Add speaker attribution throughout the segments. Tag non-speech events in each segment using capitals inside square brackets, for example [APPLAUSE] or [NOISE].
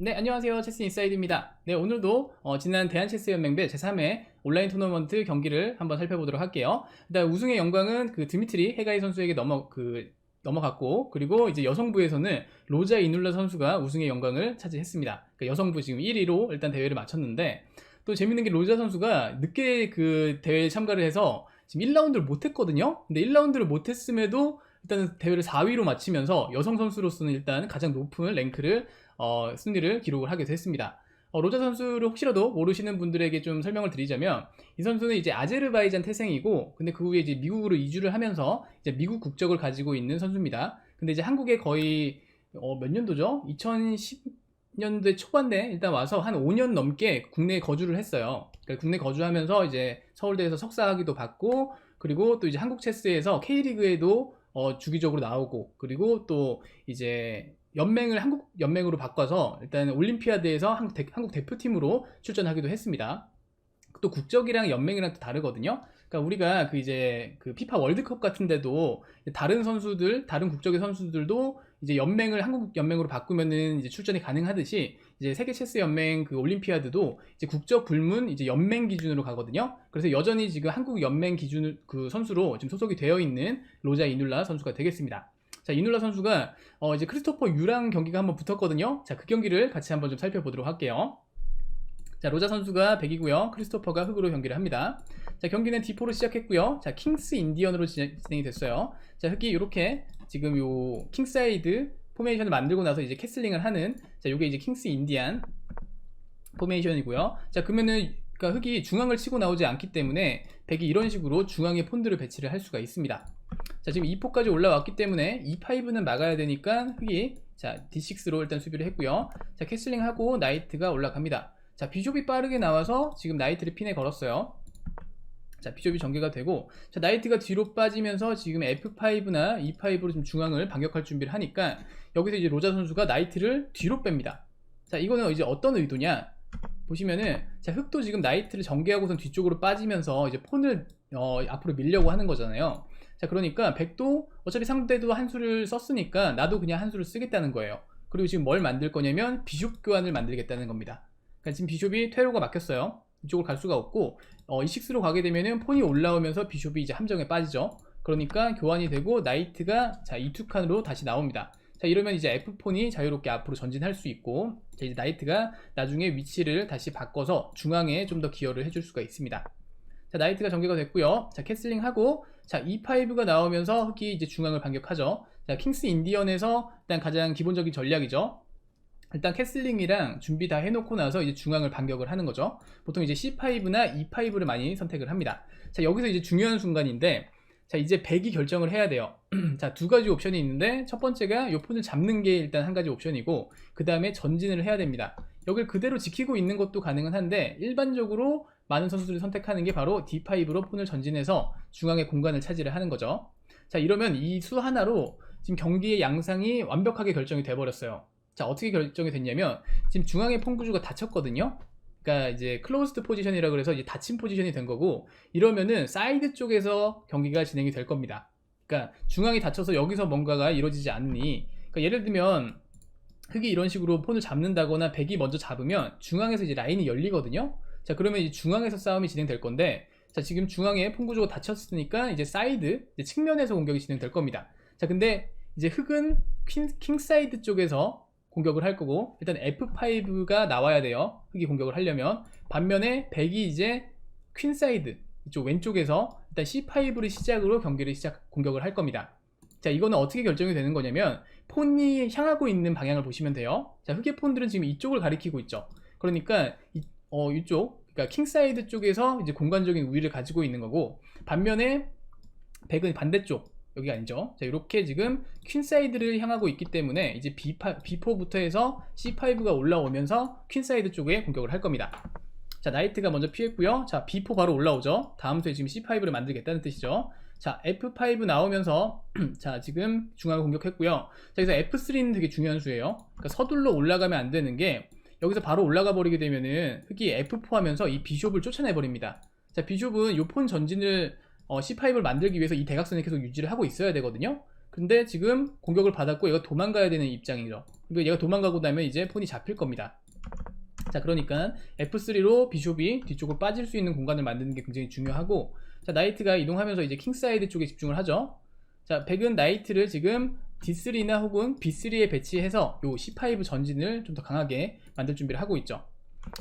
Speaker 1: 네, 안녕하세요. 체스 인사이드입니다. 네, 오늘도 어, 지난 대한체스연맹배 제3회 온라인 토너먼트 경기를 한번 살펴보도록 할게요. 일단 우승의 영광은 그 드미트리 헤가이 선수에게 넘어 그 넘어갔고 그리고 이제 여성부에서는 로자 이눌라 선수가 우승의 영광을 차지했습니다. 그러니까 여성부 지금 1위로 일단 대회를 마쳤는데 또 재밌는 게 로자 선수가 늦게 그 대회에 참가를 해서 지금 1라운드를 못했거든요. 근데 1라운드를 못했음에도 일단은 대회를 4위로 마치면서 여성 선수로서는 일단 가장 높은 랭크를 어, 승리를 기록을 하게 됐습니다. 어, 로자 선수를 혹시라도 모르시는 분들에게 좀 설명을 드리자면 이 선수는 이제 아제르바이잔 태생이고 근데 그 후에 이제 미국으로 이주를 하면서 이제 미국 국적을 가지고 있는 선수입니다. 근데 이제 한국에 거의 어, 몇 년도죠? 2010년대 초반에 일단 와서 한 5년 넘게 국내에 거주를 했어요. 그러니까 국내 거주하면서 이제 서울대에서 석사학위도 받고 그리고 또 이제 한국 체스에서 K리그에도 어, 주기적으로 나오고 그리고 또 이제 연맹을 한국 연맹으로 바꿔서 일단 올림피아드에서 한국, 대, 한국 대표팀으로 출전하기도 했습니다. 또 국적이랑 연맹이랑 또 다르거든요. 그러니까 우리가 그 이제 그 피파 월드컵 같은데도 다른 선수들, 다른 국적의 선수들도 이제 연맹을 한국 연맹으로 바꾸면은 이제 출전이 가능하듯이 이제 세계 체스 연맹 그 올림피아드도 이제 국적 불문 이제 연맹 기준으로 가거든요. 그래서 여전히 지금 한국 연맹 기준 그 선수로 지금 소속이 되어 있는 로자 이눌라 선수가 되겠습니다. 자, 이눌라 선수가 어 이제 크리스토퍼 유랑 경기가 한번 붙었거든요. 자, 그 경기를 같이 한번 좀 살펴보도록 할게요. 자, 로자 선수가 100이고요. 크리스토퍼가 흑으로 경기를 합니다. 자, 경기는 D4로 시작했고요. 자, 킹스 인디언으로 진행이 됐어요. 자, 흑이 이렇게 지금 요 킹사이드 포메이션을 만들고 나서 이제 캐슬링을 하는 자, 요게 이제 킹스 인디안 포메이션이고요. 자, 그러면은 그러니까 흑이 중앙을 치고 나오지 않기 때문에 백이 이런 식으로 중앙에 폰드를 배치를 할 수가 있습니다. 자, 지금 2포까지 올라왔기 때문에 E5는 막아야 되니까 흑이 자, D6로 일단 수비를 했고요. 자, 캐슬링 하고 나이트가 올라갑니다. 자, 비숍이 빠르게 나와서 지금 나이트를 핀에 걸었어요. 자, 비숍이 전개가 되고, 자, 나이트가 뒤로 빠지면서 지금 F5나 E5로 지금 중앙을 반격할 준비를 하니까, 여기서 이제 로자 선수가 나이트를 뒤로 뺍니다. 자, 이거는 이제 어떤 의도냐? 보시면은, 자, 흑도 지금 나이트를 전개하고선 뒤쪽으로 빠지면서 이제 폰을 어, 앞으로 밀려고 하는 거잖아요. 자, 그러니까 백도 어차피 상대도 한 수를 썼으니까 나도 그냥 한 수를 쓰겠다는 거예요. 그리고 지금 뭘 만들 거냐면 비숍 교환을 만들겠다는 겁니다. 그러니까 지금 비숍이 퇴로가 막혔어요. 이쪽으로 갈 수가 없고 어, E6로 가게 되면은 폰이 올라오면서 비숍이 이제 함정에 빠지죠. 그러니까 교환이 되고 나이트가 자 E2 칸으로 다시 나옵니다. 자 이러면 이제 F폰이 자유롭게 앞으로 전진할 수 있고 자, 이제 나이트가 나중에 위치를 다시 바꿔서 중앙에 좀 더 기여를 해줄 수가 있습니다. 자 나이트가 전개가 됐고요. 자 캐슬링 하고 자 E5가 나오면서 흑이 이제 중앙을 반격하죠. 자 킹스 인디언에서 일단 가장 기본적인 전략이죠. 일단 캐슬링이랑 준비 다 해놓고 나서 이제 중앙을 반격을 하는 거죠. 보통 이제 C5나 E5를 많이 선택을 합니다. 자, 여기서 이제 중요한 순간인데, 자, 이제 100이 결정을 해야 돼요. [CLEARS THROAT] 자, 두 가지 옵션이 있는데, 첫 번째가 요 폰을 잡는 게 일단 한 가지 옵션이고, 그 다음에 전진을 해야 됩니다. 여길 그대로 지키고 있는 것도 가능은 한데, 일반적으로 많은 선수들이 선택하는 게 바로 D5로 폰을 전진해서 중앙의 공간을 차지를 하는 거죠. 자, 이러면 이 수 하나로 지금 경기의 양상이 완벽하게 결정이 돼버렸어요. 자 어떻게 결정이 됐냐면 지금 중앙의 폰구주가 닫혔거든요 그러니까 이제 클로즈드 포지션이라 그래서 이제 닫힌 포지션이 된 거고 이러면은 사이드 쪽에서 경기가 진행이 될 겁니다 그러니까 중앙이 닫혀서 여기서 뭔가가 이루어지지 않으니 그러니까 예를 들면 흑이 이런 식으로 폰을 잡는다거나 백이 먼저 잡으면 중앙에서 이제 라인이 열리거든요 자 그러면 이제 중앙에서 싸움이 진행될 건데 자 지금 중앙에 폰구주가 닫혔으니까 이제 사이드 이제 측면에서 공격이 진행될 겁니다 자 근데 이제 흑은 킹, 킹사이드 쪽에서 공격을 할 거고 일단 F5가 나와야 돼요. 흑이 공격을 하려면 반면에 백이 이제 퀸 사이드 이쪽 왼쪽에서 일단 C5를 시작으로 경기를 시작 공격을 할 겁니다. 자 이거는 어떻게 결정이 되는 거냐면 폰이 향하고 있는 방향을 보시면 돼요. 자 흑의 폰들은 지금 이쪽을 가리키고 있죠. 그러니까 이, 어, 이쪽 그러니까 킹 사이드 쪽에서 이제 공간적인 우위를 가지고 있는 거고 반면에 백은 반대쪽 여기 아니죠. 자, 이렇게 지금 퀸사이드를 향하고 있기 때문에 이제 B5, B4부터 해서 C5가 올라오면서 퀸사이드 쪽에 공격을 할 겁니다. 자, 나이트가 먼저 피했고요. 자, B4 바로 올라오죠. 다음 수에 지금 C5를 만들겠다는 뜻이죠. 자, F5 나오면서 [CLEARS THROAT] 자, 지금 중앙을 공격했고요. 자, 여기서 F3는 되게 중요한 수예요. 그러니까 서둘러 올라가면 안 되는 게 여기서 바로 올라가 버리게 되면은 흑이 F4 하면서 이 비숍을 쫓아내 버립니다. 자, 비숍은 요 폰 전진을 어, C5를 만들기 위해서 이 대각선을 계속 유지를 하고 있어야 되거든요. 근데 지금 공격을 받았고 얘가 도망가야 되는 입장이죠. 그리고 얘가 도망가고 나면 이제 폰이 잡힐 겁니다. 자, 그러니까 F3로 비숍이 뒤쪽으로 빠질 수 있는 공간을 만드는 게 굉장히 중요하고, 자, 나이트가 이동하면서 이제 킹사이드 쪽에 집중을 하죠. 자, 백은 나이트를 지금 D3나 혹은 B3에 배치해서 요 C5 전진을 좀 더 강하게 만들 준비를 하고 있죠.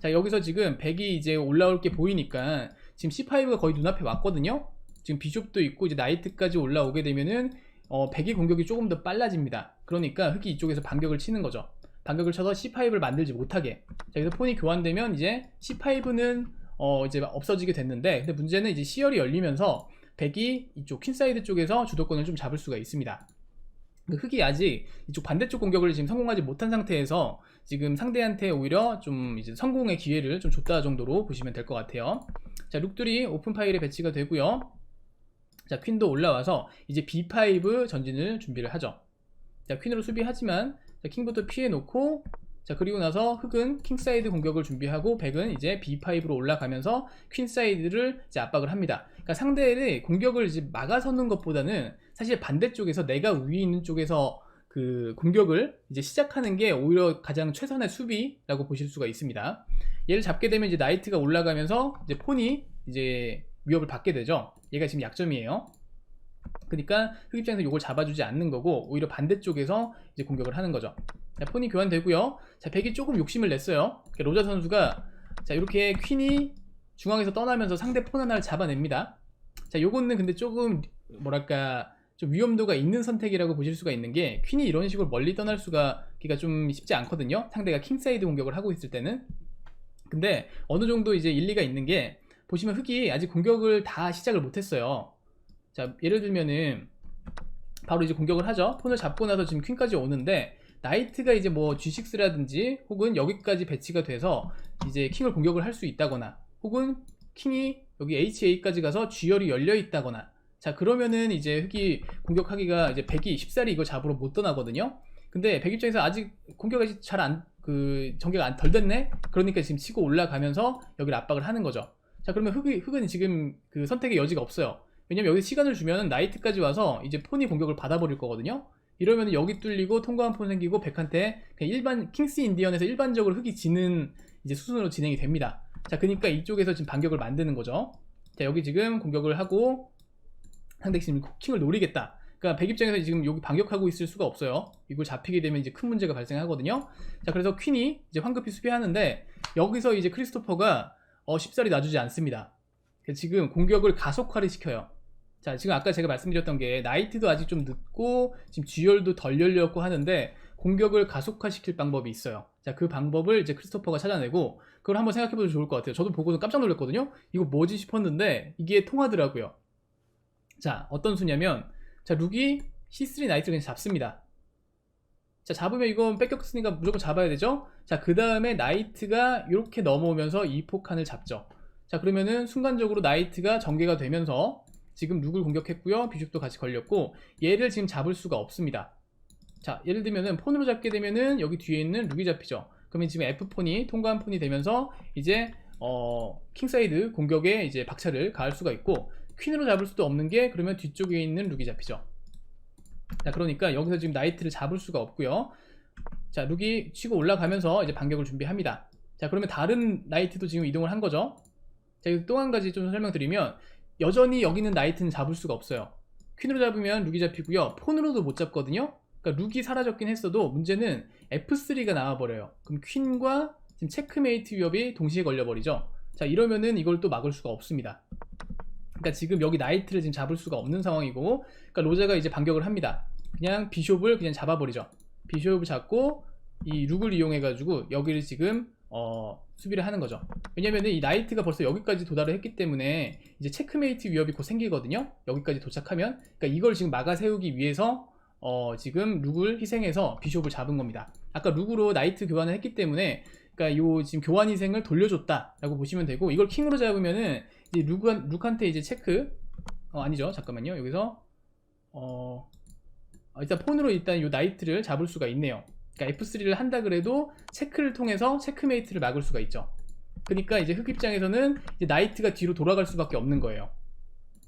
Speaker 1: 자, 여기서 지금 백이 이제 올라올 게 보이니까 지금 C5가 거의 눈앞에 왔거든요. 지금 비숍도 있고 이제 나이트까지 올라오게 되면은 어, 백의 공격이 조금 더 빨라집니다. 그러니까 흑이 이쪽에서 반격을 치는 거죠. 반격을 쳐서 C5를 만들지 못하게. 자, 그래서 폰이 교환되면 이제 C5는 어, 이제 없어지게 됐는데, 근데 문제는 이제 C열이 열리면서 백이 이쪽 퀸사이드 쪽에서 주도권을 좀 잡을 수가 있습니다. 그 흑이 아직 이쪽 반대쪽 공격을 지금 성공하지 못한 상태에서 지금 상대한테 오히려 좀 이제 성공의 기회를 좀 줬다 정도로 보시면 될 것 같아요. 자, 룩들이 오픈 파일에 배치가 되고요. 자, 퀸도 올라와서 이제 B5 전진을 준비를 하죠. 자, 퀸으로 수비하지만 자, 킹부터 피해 놓고 자, 그리고 나서 흑은 킹 사이드 공격을 준비하고 백은 이제 B5로 올라가면서 퀸 사이드를 이제 압박을 합니다. 그러니까 상대의 공격을 이제 막아서는 것보다는 사실 반대쪽에서 내가 위에 있는 쪽에서 그 공격을 이제 시작하는 게 오히려 가장 최선의 수비라고 보실 수가 있습니다. 얘를 잡게 되면 이제 나이트가 올라가면서 이제 폰이 이제 위협을 받게 되죠. 얘가 지금 약점이에요. 그러니까 흑 입장에서 이걸 잡아주지 않는 거고 오히려 반대쪽에서 이제 공격을 하는 거죠. 자, 폰이 교환되고요. 자, 백이 조금 욕심을 냈어요. 그러니까 로자 선수가 자, 이렇게 퀸이 중앙에서 떠나면서 상대 폰 하나를 잡아냅니다. 자, 요거는 근데 조금 뭐랄까 좀 위험도가 있는 선택이라고 보실 수가 있는 게 퀸이 이런 식으로 멀리 떠날 수가 기가 좀 쉽지 않거든요. 상대가 킹사이드 공격을 하고 있을 때는. 근데 어느 정도 이제 일리가 있는 게 보시면 흑이 아직 공격을 다 시작을 못 했어요. 자, 예를 들면은 바로 이제 공격을 하죠. 폰을 잡고 나서 지금 퀸까지 오는데 나이트가 이제 뭐 G6라든지 혹은 여기까지 배치가 돼서 이제 킹을 공격을 할 수 있다거나 혹은 킹이 여기 HA까지 가서 G열이 열려 있다거나 자 그러면은 이제 흑이 공격하기가 이제 백이 쉽사리 이걸 잡으러 못 떠나거든요. 근데 백 입장에서 아직 공격이 잘 안 그 전개가 안 덜 됐네. 그러니까 지금 치고 올라가면서 여기를 압박을 하는 거죠. 자 그러면 흑이 흑은 지금 그 선택의 여지가 없어요. 왜냐면 여기 시간을 주면 나이트까지 와서 이제 폰이 공격을 받아버릴 거거든요. 이러면 여기 뚫리고 통과한 폰 생기고 백한테 그냥 일반 킹스 인디언에서 일반적으로 흑이 지는 이제 수순으로 진행이 됩니다. 자 그러니까 이쪽에서 지금 반격을 만드는 거죠. 자 여기 지금 공격을 하고 상대 지금 킹을 노리겠다. 그러니까 백 입장에서 지금 여기 반격하고 있을 수가 없어요. 이걸 잡히게 되면 이제 큰 문제가 발생하거든요. 자 그래서 퀸이 이제 황급히 수비하는데 여기서 이제 크리스토퍼가 어 쉽사리 놔주지 않습니다. 그래서 지금 공격을 가속화를 시켜요. 자 지금 아까 제가 말씀드렸던 게 나이트도 아직 좀 늦고 지금 쥐열도 덜 열렸고 하는데 공격을 가속화시킬 방법이 있어요. 자 그 방법을 이제 크리스토퍼가 찾아내고 그걸 한번 생각해보면 좋을 것 같아요. 저도 보고서 깜짝 놀랐거든요. 이거 뭐지 싶었는데 이게 통하더라고요. 자 어떤 수냐면 자 룩이 C3 나이트를 그냥 잡습니다. 자 잡으면 이건 뺏겼으니까 무조건 잡아야 되죠. 자 그 다음에 나이트가 이렇게 넘어오면서 이 폭탄을 잡죠. 자 그러면은 순간적으로 나이트가 전개가 되면서 지금 룩을 공격했고요. 비숍도 같이 걸렸고 얘를 지금 잡을 수가 없습니다. 자 예를 들면은 폰으로 잡게 되면은 여기 뒤에 있는 룩이 잡히죠. 그러면 지금 F폰이 통과한 폰이 되면서 이제 어 킹사이드 공격에 이제 박차를 가할 수가 있고 퀸으로 잡을 수도 없는 게 그러면 뒤쪽에 있는 룩이 잡히죠. 자 그러니까 여기서 지금 나이트를 잡을 수가 없고요. 자 룩이 치고 올라가면서 이제 반격을 준비합니다. 자 그러면 다른 나이트도 지금 이동을 한 거죠. 자 여기 또한 가지 좀 설명드리면 여전히 여기는 나이트는 잡을 수가 없어요. 퀸으로 잡으면 룩이 잡히고요. 폰으로도 못 잡거든요. 그러니까 룩이 사라졌긴 했어도 문제는 F3가 나와버려요. 그럼 퀸과 지금 체크메이트 위협이 동시에 걸려버리죠. 자 이러면은 이걸 또 막을 수가 없습니다. 그러니까 지금 여기 나이트를 지금 잡을 수가 없는 상황이고, 그러니까 로제가 이제 반격을 합니다. 그냥 비숍을 그냥 잡아버리죠. 비숍을 잡고 이 룩을 이용해 가지고 여기를 지금 어, 수비를 하는 거죠. 왜냐면은 이 나이트가 벌써 여기까지 도달을 했기 때문에 이제 체크메이트 위협이 곧 생기거든요. 여기까지 도착하면, 그러니까 이걸 지금 막아 세우기 위해서 어, 지금 룩을 희생해서 비숍을 잡은 겁니다. 아까 룩으로 나이트 교환을 했기 때문에 그러니까 요 지금 교환 희생을 돌려줬다라고 보시면 되고 이걸 킹으로 잡으면은 이제 룩한, 룩한테 이제 체크 어 아니죠. 잠깐만요. 여기서 어 어, 일단 폰으로 일단 요 나이트를 잡을 수가 있네요. 그러니까 F3를 한다 그래도 체크를 통해서 체크메이트를 막을 수가 있죠. 그러니까 이제 흑 입장에서는 이제 나이트가 뒤로 돌아갈 수밖에 없는 거예요.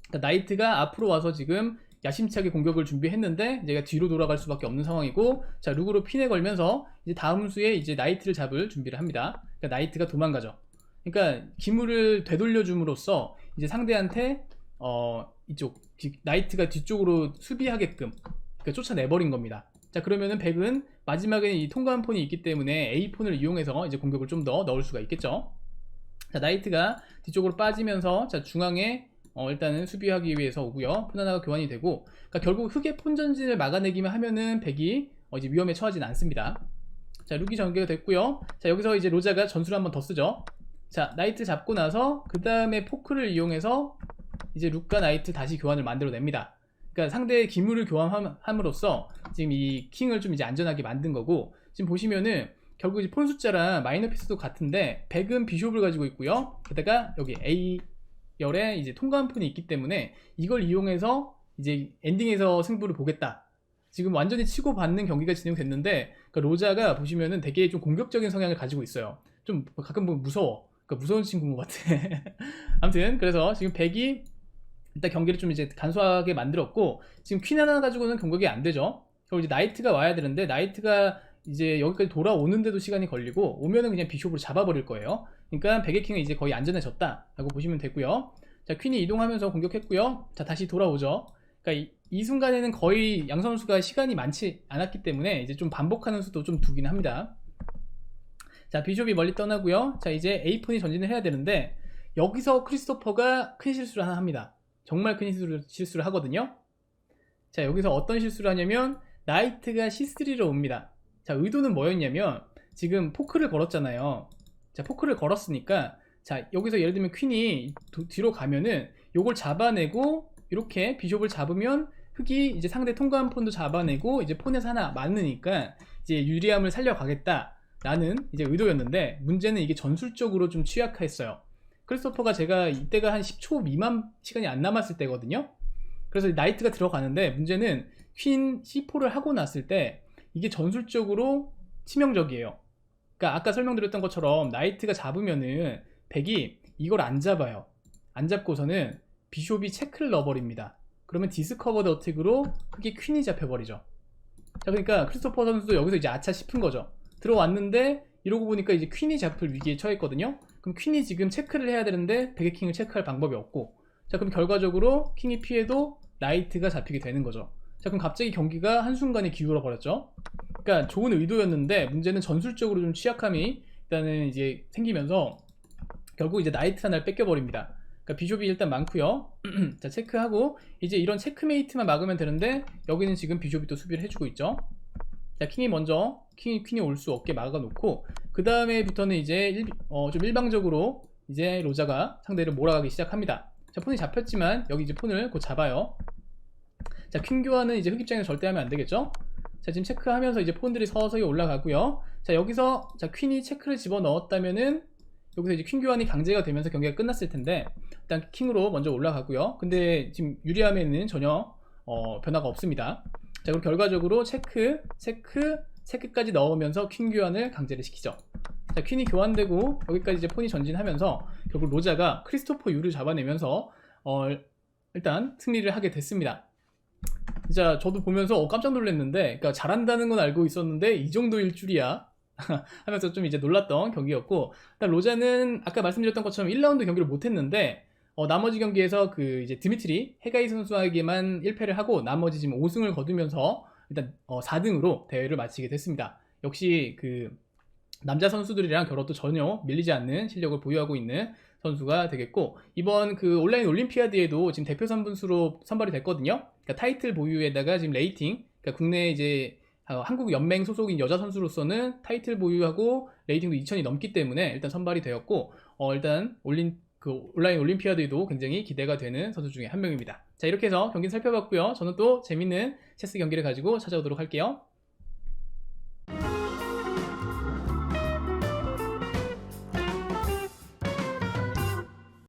Speaker 1: 그러니까 나이트가 앞으로 와서 지금 야심차게 공격을 준비했는데 이제 뒤로 돌아갈 수밖에 없는 상황이고 자 룩으로 핀에 걸면서 이제 다음 수에 이제 나이트를 잡을 준비를 합니다. 그러니까 나이트가 도망가죠. 그러니까 기물을 되돌려 줌으로써 이제 상대한테 어 이쪽 뒤- 나이트가 뒤쪽으로 수비하게끔 그러니까 쫓아내버린 겁니다. 자 그러면은 백은 마지막에는 이 통과한 폰이 있기 때문에 A 폰을 이용해서 이제 공격을 좀 더 넣을 수가 있겠죠. 자 나이트가 뒤쪽으로 빠지면서 자 중앙에 어, 일단은 수비하기 위해서 오고요. 폰 하나가 교환이 되고 그러니까 결국 흑의 폰 전진을 막아내기만 하면은 백이 어, 이제 위험에 처하진 않습니다. 자 룩이 전개가 됐고요. 자 여기서 이제 로자가 전술을 한번 더 쓰죠. 자 나이트 잡고 나서 그 다음에 포크를 이용해서 이제 룩과 나이트 다시 교환을 만들어냅니다. 그러니까 상대의 기물을 교환함으로써 지금 이 킹을 좀 이제 안전하게 만든 거고 지금 보시면은 결국 이제 폰 숫자랑 마이너 피스도 같은데 100은 비숍을 가지고 있고요. 게다가 여기 A 열에 이제 통과한 폰이 있기 때문에 이걸 이용해서 이제 엔딩에서 승부를 보겠다. 지금 완전히 치고 받는 경기가 진행됐는데 그러니까 로자가 보시면은 되게 좀 공격적인 성향을 가지고 있어요. 좀 가끔 보면 무서워. 그러니까 무서운 친구인 것 같아. [LAUGHS] 아무튼 그래서 지금 100이 일단 경기를 좀 이제 간소하게 만들었고 지금 퀸 하나 가지고는 공격이 안 되죠. 그리고 이제 나이트가 와야 되는데 나이트가 이제 여기까지 돌아오는데도 시간이 걸리고 오면은 그냥 비숍으로 잡아버릴 거예요. 그러니까 백의 킹은 이제 거의 안전해졌다라고 보시면 되고요. 자 퀸이 이동하면서 공격했고요. 자 다시 돌아오죠. 그러니까 이, 이 순간에는 거의 양 선수가 시간이 많지 않았기 때문에 이제 좀 반복하는 수도 좀 두긴 합니다. 자 비숍이 멀리 떠나고요. 자 이제 A폰이 전진을 해야 되는데 여기서 크리스토퍼가 큰 실수를 하나 합니다. 정말 큰 실수를, 실수를 하거든요. 자 여기서 어떤 실수를 하냐면 나이트가 C3로 옵니다. 자 의도는 뭐였냐면 지금 포크를 걸었잖아요. 자 포크를 걸었으니까 자 여기서 예를 들면 퀸이 도- 뒤로 가면은 요걸 잡아내고 이렇게 비숍을 잡으면 흑이 이제 상대 통과한 폰도 잡아내고 이제 폰에서 하나 맞느니까 이제 유리함을 살려가겠다 라는 이제 의도였는데 문제는 이게 전술적으로 좀 취약했어요. 크리스토퍼가 제가 이때가 한 10초 미만 시간이 안 남았을 때거든요. 그래서 나이트가 들어가는데 문제는 퀸 C4를 하고 났을 때 이게 전술적으로 치명적이에요. 그러니까 아까 설명드렸던 것처럼 나이트가 잡으면은 백이 이걸 안 잡아요. 안 잡고서는 비숍이 체크를 넣어버립니다. 그러면 디스커버드 어택으로 그게 퀸이 잡혀버리죠. 자, 그러니까 크리스토퍼 선수도 여기서 이제 아차 싶은 거죠. 들어왔는데 이러고 보니까 이제 퀸이 잡힐 위기에 처했거든요. 그럼 퀸이 지금 체크를 해야 되는데 백의 킹을 체크할 방법이 없고 자 그럼 결과적으로 킹이 피해도 나이트가 잡히게 되는 거죠. 자 그럼 갑자기 경기가 한순간에 기울어 버렸죠. 그러니까 좋은 의도였는데 문제는 전술적으로 좀 취약함이 일단은 이제 생기면서 결국 이제 나이트 하나를 뺏겨 버립니다. 그러니까 비숍이 일단 많고요. [CLEARS THROAT] 자 체크하고 이제 이런 체크메이트만 막으면 되는데 여기는 지금 비숍이 또 수비를 해주고 있죠. 자 킹이 먼저 킹이 퀸이 올 수 없게 막아놓고 그 다음에부터는 이제 일, 어, 좀 일방적으로 이제 로자가 상대를 몰아가기 시작합니다. 자 폰이 잡혔지만 여기 이제 폰을 곧 잡아요. 자 퀸 교환은 이제 흑 입장에서 절대 하면 안 되겠죠? 자 지금 체크하면서 이제 폰들이 서서히 올라가고요. 자 여기서 자 퀸이 체크를 집어 넣었다면은 여기서 이제 퀸 교환이 강제가 되면서 경기가 끝났을 텐데 일단 킹으로 먼저 올라가고요. 근데 지금 유리함에는 전혀 어, 변화가 없습니다. 자 그리고 결과적으로 체크, 체크, 체크까지 넣으면서 퀸 교환을 강제를 시키죠. 자 퀸이 교환되고 여기까지 이제 폰이 전진하면서 결국 로자가 크리스토퍼 유를 잡아내면서 어, 일단 승리를 하게 됐습니다. 진짜 저도 보면서 어, 깜짝 놀랐는데 그러니까 잘한다는 건 알고 있었는데 이 정도일 줄이야 [LAUGHS] 하면서 좀 이제 놀랐던 경기였고 일단 로자는 아까 말씀드렸던 것처럼 1라운드 경기를 못했는데 어, 나머지 경기에서 그 이제 드미트리 헤가이 선수에게만 1패를 하고 나머지 지금 5승을 거두면서 일단 어, 4등으로 대회를 마치게 됐습니다. 역시 그 남자 선수들이랑 결혼도 전혀 밀리지 않는 실력을 보유하고 있는 선수가 되겠고 이번 그 온라인 올림피아드에도 지금 대표 선분수로 선발이 됐거든요. 그러니까 타이틀 보유에다가 지금 레이팅, 그러니까 국내 이제 어, 한국 연맹 소속인 여자 선수로서는 타이틀 보유하고 레이팅도 2천이 넘기 때문에 일단 선발이 되었고 어, 일단 올린 그 온라인 올림피아드에도 굉장히 기대가 되는 선수 중에 한 명입니다. 자 이렇게 해서 경기 살펴봤고요. 저는 또 재밌는 체스 경기를 가지고 찾아오도록 할게요.